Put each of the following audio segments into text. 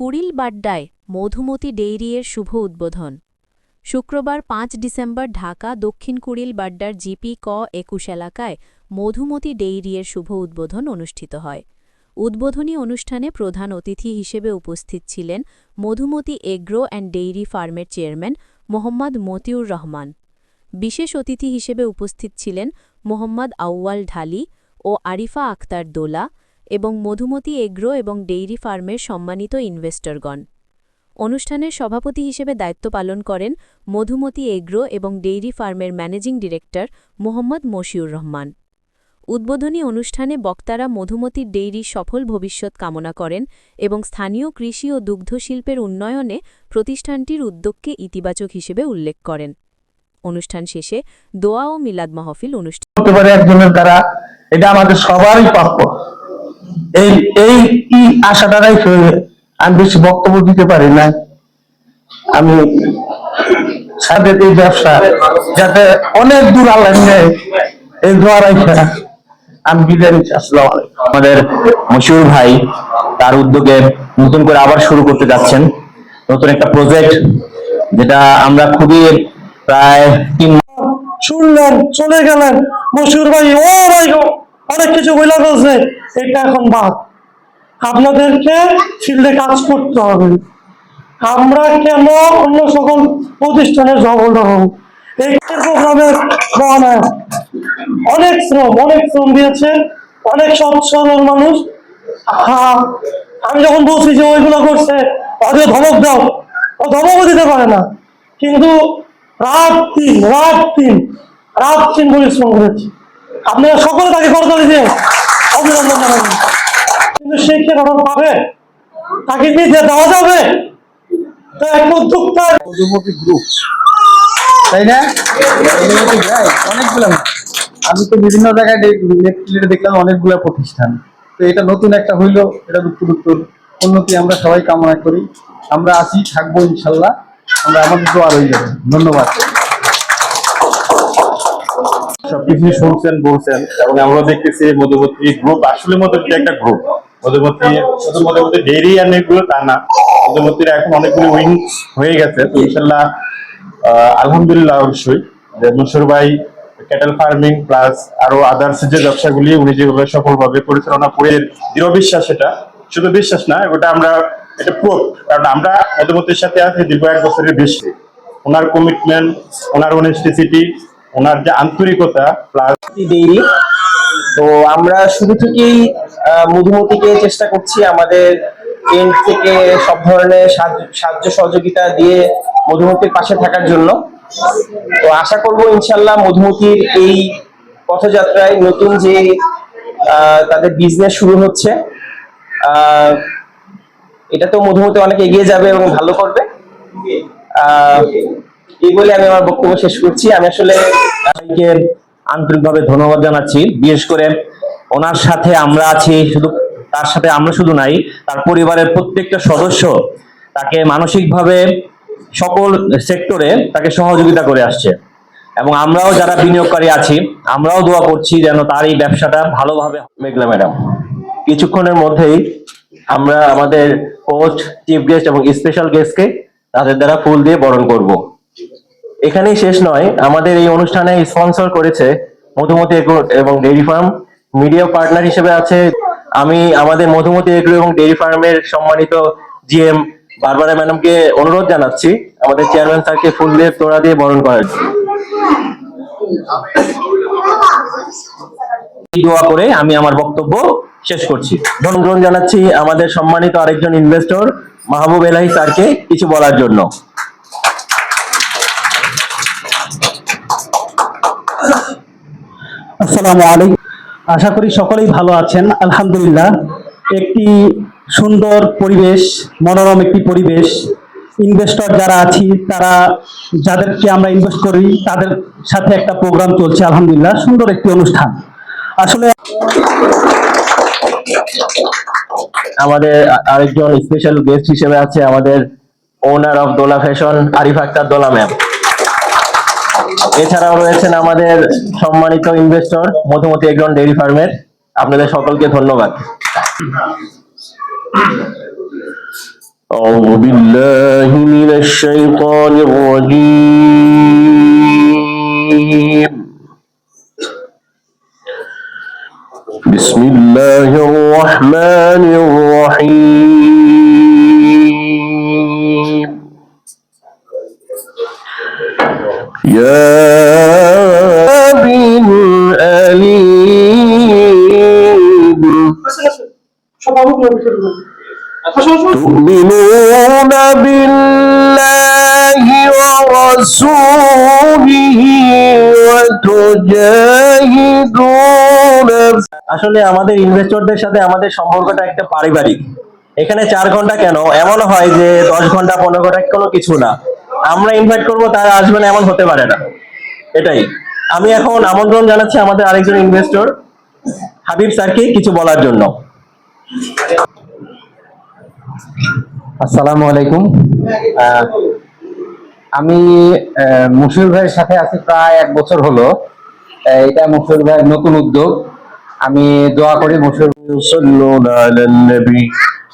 কুড়িল বাড্ডায় মধুমতি ডেইরিয়ের শুভ উদ্বোধন। শুক্রবার পাঁচ ডিসেম্বর ঢাকা দক্ষিণ কুড়িল বাড্ডার জিপি ক একুশ এলাকায় মধুমতি ডেইরিয়ের শুভ উদ্বোধন অনুষ্ঠিত হয়। উদ্বোধনী অনুষ্ঠানে প্রধান অতিথি হিসেবে উপস্থিত ছিলেন মধুমতি এগ্রো অ্যান্ড ডেইরি ফার্মের চেয়ারম্যান মোহাম্মদ মতিউর রহমান। বিশেষ অতিথি হিসেবে উপস্থিত ছিলেন মোহাম্মদ আউয়াল ঢালি ও আরিফা আক্তার দোলা এবং মধুমতি এগ্রো এবং ডেইরি ফার্মের সম্মানিত ইনভেস্টরগণ। অনুষ্ঠানের সভাপতি হিসেবে দায়িত্ব পালন করেন মধুমতি এগ্রো এবং ডেইরি ফার্মের ম্যানেজিং ডিরেক্টর মোহাম্মদ মশিউর রহমান। উদ্বোধনী অনুষ্ঠানে বক্তারা মধুমতির ডেইরির সফল ভবিষ্যৎ কামনা করেন এবং স্থানীয় কৃষি ও দুগ্ধশিল্পের উন্নয়নে প্রতিষ্ঠানটির উদ্যোগকে ইতিবাচক হিসেবে উল্লেখ করেন। অনুষ্ঠান শেষে দোয়া ও মিলাদ মাহফিল অনুষ্ঠান হতে পারে একজনের দ্বারা, এটা আমাদের সবারই প্রাপ্য। এই এই আশাটা রেখে আমি বেশি বক্তব্য দিতে পারি না? আমি এই ব্যবসা যাতে অনেক দূর আল্লাহ নেয় এই দোয়া রাখা আমি বিদায় নিচ্ছি। আসসালামু আমাদের মশিউর ভাই তার উদ্যোগে নতুন করে আবার শুরু করতে যাচ্ছেন। নতুন একটা প্রজেক্ট যেটা আমরা খুবই প্রায় তিন শুনলেন চলে গেলেন। মশুর ভাই ও ভাই অনেক কিছু বইলা বলছে এটা এখন বাদ। আপনাদেরকে ফিল্ডে কাজ করতে হবে। আমরা কেন অন্য সকল প্রতিষ্ঠানের জবল হব অনেক শ্রম অনেক শ্রম দিয়েছে, অনেক সরল মানুষ। আমি যখন বলছি যে ওইগুলো করছে ওদের ধমক দাও। ও ধমকও দিতে পারে না। কিন্তু রাত তিন রাত তিন, রাত দিন পরিশ্রম করেছে। আপনারা সকলে তাকে করতালি দিয়ে অভিনন্দন। জানাবেন কিন্তু সে কি এখন পাবে। তাকে কি দেওয়া যাবে। তো এক উদ্যোক্তা গ্রুপ তাই না? অনেকগুলো। আমি তো বিভিন্ন জায়গায় দেখলাম অনেকগুলো প্রতিষ্ঠান। তো এটা নতুন একটা হইল, এটা উত্তর উন্নতি আমরা সবাই কামনা করি। আমরা আছি, থাকব ইনশাল্লাহ। আমরা আমাদের দোয়া রয়ে যাবে ধন্যবাদ। সবকিছু শুনছেন, বলছেন। এবং আমরা দেখতেছি মধুমতি গ্রুপ আসলে মধুমতি একটা গ্রুপ মধুমতি শুধু মধুমতি ডেইরি আর এগুলো তা না। মধুমতির এখন অনেকগুলো উইং হয়ে গেছে। তো ইনশাল্লাহ আলহামদুলিল্লাহ অবশ্যই। যে মশুর ভাই ক্যাটেল ফার্মিং প্লাস আরও আদার্স যে ব্যবসাগুলি, উনি যেভাবে সফলভাবে পরিচালনা করে দৃঢ় বিশ্বাস এটা শুধু বিশ্বাস না, ওটা আমরা, এটা প্রুফ কারণ আমরা মধুমতির সাথে আছি দীর্ঘ এক বছরের বেশি। ওনার কমিটমেন্ট ওনার অনেস্টিসিটি ওনার যে আন্তরিকতা প্লাস ডেইরি তো আমরা শুরু থেকেই মধুমতিকে চেষ্টা করছি আমাদের এন্ড থেকে সব ধরনের সাহায্য- সহযোগিতা দিয়ে মধুমতির পাশে থাকার জন্য। তো আশা করব ইনশাল্লাহ মধুমতির এই পথযাত্রায় নতুন যে তাদের বিজনেস শুরু হচ্ছে এটা তো মধুমতি অনেক এগিয়ে যাবে এবং ভালো করবে। এই বলে আমি আমার বক্তব্য শেষ করছি। আমি আসলে সবাইকে আন্তরিকভাবে ধন্যবাদ জানাচ্ছি। বিশেষ করে ওনার সাথে আমরা আছি, শুধু তার সাথে আমরা শুধু নাই, তার পরিবারের প্রত্যেকটা সদস্য তাকে মানসিকভাবে সকল সেক্টরে তাকে সহযোগিতা করে আসছে। এবং আমরাও যারা বিনিয়োগকারী আছি, আমরাও দোয়া করছি যেন তার এই ব্যবসাটা ভালোভাবে মেঘলা ম্যাডাম, কিছুক্ষণের মধ্যেই আমরা আমাদের হোস্ট চিফ গেস্ট এবং স্পেশাল গেস্টকে তাদের দ্বারা ফুল দিয়ে বরণ করব। এখানেই শেষ নয়। আমাদের এই অনুষ্ঠানে স্পন্সর করেছে মধুমতি এগ্রো এবং ডেইরি ফার্ম। মিডিয়া পার্টনার হিসেবে আছে আমি, আমাদের মধুমতি এগ্রো এবং ডেইরি ফার্মের সম্মানিত জিএম বারবারা ম্যাডামকে অনুরোধ জানাচ্ছি, আমাদের চেয়ারম্যান স্যারকে ফুল দিয়ে তোড়া দিয়ে বরণ করার। দোয়া করে আমি আমার বক্তব্য শেষ করছি। ধন্যবাদ জানাচ্ছি আমাদের সম্মানিত আরেকজন ইনভেস্টর মাহবুব এলাহি স্যারকে কিছু বলার জন্য। আসসালামু আলাইকুম। আশা করি সকলেই ভালো আছেন। আলহামদুলিল্লাহ একটি সুন্দর পরিবেশ মনোরম একটি পরিবেশ। ইনভেস্টর যারা আছি তারা যাদেরকে আমরা ইনভেস্ট করি তাদের সাথে একটা প্রোগ্রাম চলছে আলহামদুলিল্লাহ সুন্দর একটি অনুষ্ঠান। আসলে আমাদের আরেকজন স্পেশাল গেস্ট হিসেবে আছে আমাদের owner of Dola fashion Arif Akhtar Dola ma'am এছাড়াও রয়েছেন আমাদের সম্মানিত ইনভেস্টর মধুমতি এগ্রন ডেইরি ফার্মের আপনাদের সকলকে ধন্যবাদ أعوذ بالله من الشيطان الرجيم بسم الله الرحمن الرحيم يا بالأليم تؤمنون بالله ورسوله وتجاهدون আসলে আমাদের ইনভেস্টরদের সাথে আমাদের সম্পর্কটা একটা পারিবারিক এখানে চার ঘন্টা কেন এমন হয় যে দশ ঘন্টা পনেরো ঘন্টা কোনো কিছু না আমরা ইনভাইট করব তারা আসবে না এমন হতে পারে না। এটাই। আমি এখন আমন্ত্রণ জানাচ্ছি আমাদের আরেকজন ইনভেস্টর হাবিব স্যারকে কিছু বলার জন্য। আসসালামু আলাইকুম। আমি মুশির ভাইয়ের সাথে আছি প্রায় এক বছর হলো। এটা মুশির ভাইয়ের নতুন উদ্যোগ। আমি দোয়া করি মুশির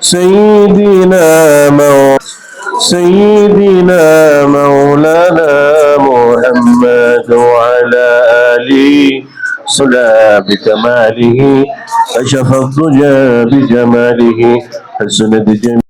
سيدنا مو سيدنا مولانا محمد وعلى آله صلى بكماله كشف الضجى بجماله حسنت جميع